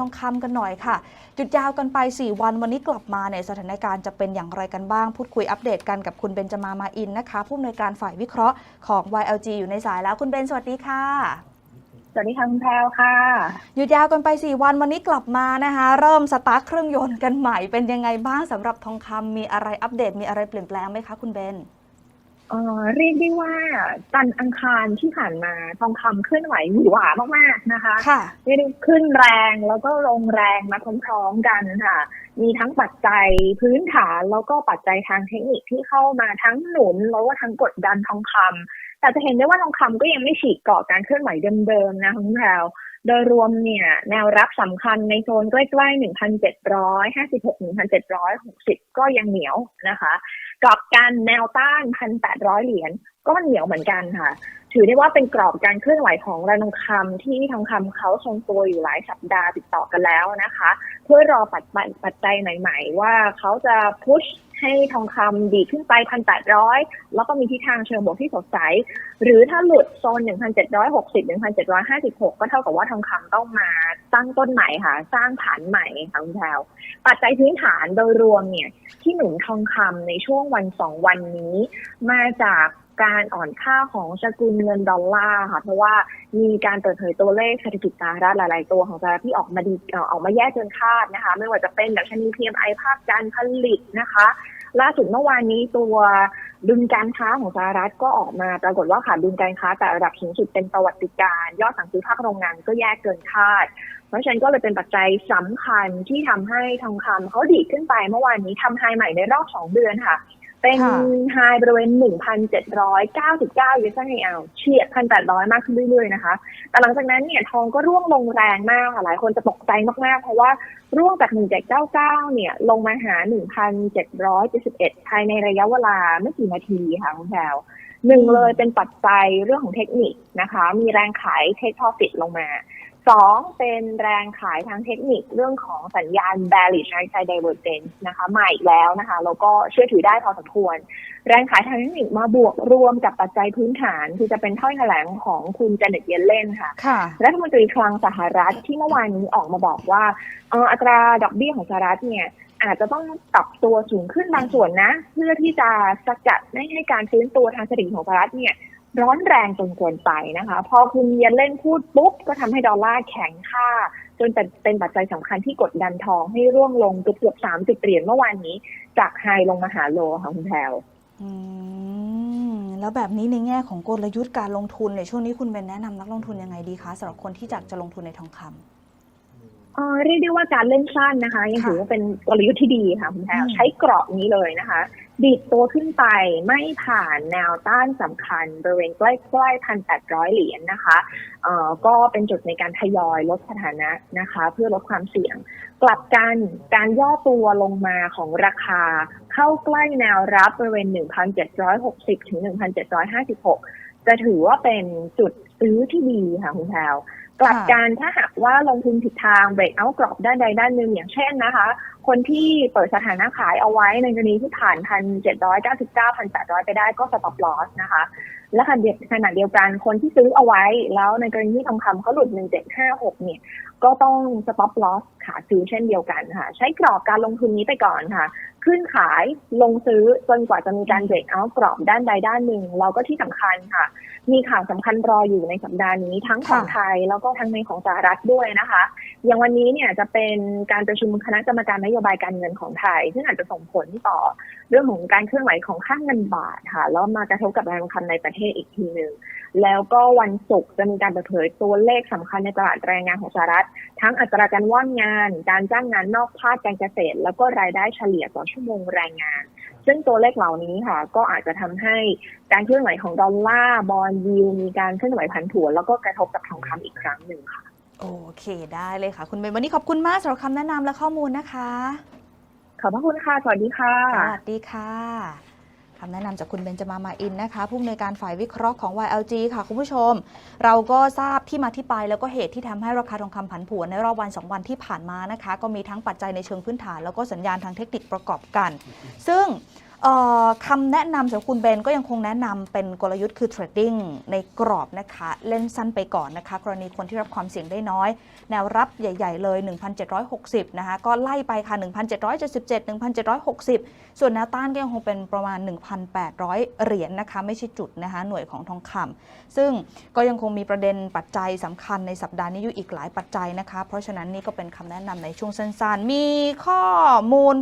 ทองคำกันหน่อยค่ะ จุดยาวกันไป 4 วันวันนี้กลับมาเนี่ยสถานการณ์จะเป็นอย่างไรกันบ้าง พูดคุยอัปเดตกันกับคุณเบนจมามาอินนะคะ ผู้อำนวยการฝ่ายวิเคราะห์ของ YLG อยู่ในสายแล้วคุณเบนสวัสดีค่ะสวัสดีค่ะคุณแพรวค่ะ หยุดยาวกันไป 4 วันวันนี้กลับมานะคะ เริ่มสตาร์ทเครื่องยนต์กันใหม่เป็นยังไงบ้างสำหรับทองคำมีอะไรอัปเดตมีอะไรเปลี่ยนแปลงไหมคะคุณเบน เอ่อเรียกได้ว่าจันทร์อังคารที่ผ่านมาทองคำเคลื่อนไหวหวือหวามากๆนะคะค่ะ เรียกได้ขึ้นแรงแล้วก็ลงแรงมาพร้อมๆกันค่ะ มีทั้งปัจจัยพื้นฐานแล้วก็ปัจจัยทางเทคนิคที่เข้ามาทั้งหนุนแล้วก็ทั้งกดดันทองคำ แต่จะเห็นได้ว่าทองคำก็ยังไม่ฉีกเกาะการเคลื่อนไหวเดิมๆนะคุณแพรวโดยรวมเนี่ย แนวรับสำคัญในโซนใกล้ๆ 1,756-1,760 ก็ยังเหนียวนะคะกรอบการแนวต้าน 1,800 เหรียญก็เหนียวเหมือนกันค่ะ ถือได้ว่าเป็นกรอบการเคลื่อนไหวของราทองคำที่ทองคำเขาทรงตัวอยู่หลายสัปดาห์ติดต่อกันแล้วนะคะ เพื่อรอปัจจัยปัจจัยใหม่ ๆ ว่าเขาจะพุช ให้ทองคำดีขึ้นไป1,800แล้วก็มีทิศทางเชิงบวกที่สดใส หรือถ้าหลุดโซน1,760 1,756ก็เท่ากับว่าทองคำต้องมาตั้งต้นใหม่ค่ะ สร้างฐานใหม่ค่ะคุณแพวปัจจัยพื้นฐานโดยรวมเนี่ยที่หนุนทองคำในช่วงวันสองวันนี้ มาจาก การอ่อนค่าของสกุลเงินดอลลาร์ค่ะ เพราะว่ามีการเปิดเผยตัวเลขเศรษฐกิจสหรัฐหลาย ๆ ตัวของสหรัฐที่ออกมาดีออกมาแย่เกินคาดนะคะ ไม่ว่าจะเป็นดัชนี PMI ภาคการผลิตนะคะ ล่าสุดเมื่อวานนี้ตัวดุลการค้าของสหรัฐก็ออกมาปรากฏว่าขาดดุลการค้าแต่ระดับสูงสุดเป็นประวัติการ์ยอดสั่งซื้อภาคโรงงานก็แย่เกินคาด เพราะฉะนั้นก็เลยเป็นปัจจัยสำคัญที่ทำให้ทองคำเขาดีขึ้นไปเมื่อวานนี้ทำไฮใหม่ในรอบ 2 เดือนค่ะ เป็นค่ะไฮบริเวณ 1,799 USD เฉียด 1,800 มากขึ้นเรื่อยๆ นะคะ แต่หลังจากนั้นเนี่ยทองก็ร่วงลงแรงมากค่ะ หลายคนจะตกใจมากๆ เพราะว่าร่วงจาก 1799 เนี่ย ลงมาหา 1,771 ภายในระยะเวลาไม่กี่นาทีค่ะคุณแพรวหนึ่งเลยเป็นปัจจัยเรื่องของเทคนิคนะคะ มีแรงขายเทค profit ลงมา สองเป็นแรงขายทางเทคนิคเรื่องของสัญญาณ bearish right side divergence นะคะมาอีกแล้วนะคะ แล้วก็เชื่อถือได้พอสมควร แรงขายทางเทคนิคมาบวกรวมกับปัจจัยพื้นฐาน คือจะเป็นถ้อยแถลงของคุณเจเน็ตเยเลนค่ะค่ะ รัฐมนตรีคลังสหรัฐที่เมื่อวานนี้ออกมาบอกว่าเอ่ออัตราดอกเบี้ยของสหรัฐเนี่ยอาจจะต้องปรับตัวสูงขึ้นบางส่วนนะ เพื่อที่จะสกัดไม่ให้การฟื้นตัวทางเศรษฐกิจของสหรัฐเนี่ย ร้อนแรงจนเกินไปนะคะ พอคุณเยนเล่นพูดปุ๊บ ก็ทำให้ดอลลาร์แข็งค่า จนเป็นเป็นปัจจัยสำคัญที่กดดันทองให้ร่วงลงเกือบสามสิบเหรียญเมื่อวานนี้ จากไฮลงมาหาโลค่ะคุณแพลวแล้วแบบนี้ในแง่ของกลยุทธ์การลงทุนในช่วงนี้คุณเบนแนะนำนักลงทุนยังไงดีคะสำหรับคนที่อยากจะลงทุนในทองคำ เอ่อเรียกได้ว่าการเล่นสั้นนะคะ ยังค่ะถือว่าเป็นกลยุทธ์ที่ดีค่ะคุณแพรวอืมใช้กรอบนี้เลยนะคะ ดีดตัวขึ้นไปไม่ผ่านแนวต้านสำคัญบริเวณใกล้ๆพันแปดร้อยเหรียญนะคะเอ่อก็เป็นจุดในการทยอยลดสถานะนะคะ เพื่อลดความเสี่ยง กลับกันการย่อตัวลงมาของราคาเข้าใกล้แนวรับบริเวณ 1,760 ถึง 1,756 จะถือว่าเป็นจุดซื้อที่ดีค่ะคุณแพรว กลับกันถ้าหากว่าลงทุนผิดทางเบรกเอากรอบด้านใดด้านหนึ่งอย่างเช่นนะคะ คนที่เปิดสถานะขายเอาไว้ในกรณีที่ผ่านพันเจ็ดร้อยเก้าสิบเก้าพันแปดร้อยไปได้ก็สต็อปลอสนะคะ และขณะเดียวขณะเดียวกันคนที่ซื้อเอาไว้ แล้วในกรณีที่ทองคำเขาหลุดหนึ่งเจ็ดห้าหกเนี่ย ก็ต้องสต็อปลอสขาซื้อเช่นเดียวกันค่ะ ใช้กรอบการลงทุนนี้ไปก่อนค่ะ ขึ้นขายลงซื้อจนกว่าจะมีการเบรกเอากรอบด้านใดด้านหนึ่งแล้วก็ที่สำคัญค่ะ มีข่าวสำคัญรออยู่ในสัปดาห์นี้ทั้งของค่ะไทยแล้วก็ทั้งในของสหรัฐด้วยนะคะ อย่างวันนี้เนี่ยจะเป็นการประชุมคณะกรรมการนโยบายการเงินของไทย ซึ่งอาจจะส่งผลต่อเรื่องของการเคลื่อนไหวของค่างเงินบาทค่ะแล้วมากระทบกับแรงคำในประเทศอีกทีหนึ่ง แล้วก็วันศุกร์จะมีการเปิดเผยตัวเลขสำคัญในตลาดแรงงานของสหรัฐ ทั้งอัตราการว่างงาน การจ้างงานนอกภาคการเกษตร แล้วก็รายได้เฉลี่ยต่อชั่วโมงแรงงาน ซึ่งตัวเลขเหล่านี้ค่ะ ก็อาจจะทำให้การเคลื่อนไหวของดอลลาร์บอลยิวมีการเคลื่อนไหวผันผวนแล้วก็กระทบกับทองคำอีกครั้งหนึ่งค่ะ โอเคได้เลยค่ะ คุณเบนวันนี้ขอบคุณมากสำหรับคำแนะนำและข้อมูลนะคะ ขอบพระคุณค่ะ สวัสดีค่ะ สวัสดีค่ะ คำแนะนำจากคุณเบนจมามาอินนะคะผู้อำนวยการฝ่ายวิเคราะห์ของ YLG ค่ะคุณผู้ชม เราก็ทราบที่มาที่ไปแล้วก็เหตุที่ทำให้ราคาทองคำผันผวนในรอบวัน 2 วันที่ผ่านมานะคะ ก็มีทั้งปัจจัยในเชิงพื้นฐาน แล้วก็สัญญาณทางเทคนิคประกอบกัน ซึ่ง คำแนะนำสำหรับคุณเบนก็ยังคงแนะนำเป็นกลยุทธ์คือเทรดดิ้งในกรอบนะคะ เล่นสั้นไปก่อนนะคะ กรณีคนที่รับความเสี่ยงได้น้อย แนวรับใหญ่ ๆ เลย 1,760 นะคะ ก็ไล่ไปค่ะ 1,777 1,760 ส่วนแนวต้านก็ยังคงเป็นประมาณ 1,800 เหรียญนะคะ ไม่ใช่จุดนะคะ หน่วยของทองคำซึ่งก็ยังคงมีประเด็นปัจจัยสำคัญในสัปดาห์นี้อยู่อีกหลายปัจจัยนะคะ เพราะฉะนั้นนี่ก็เป็นคำแนะนำในช่วงสั้นๆ มีข้อมูล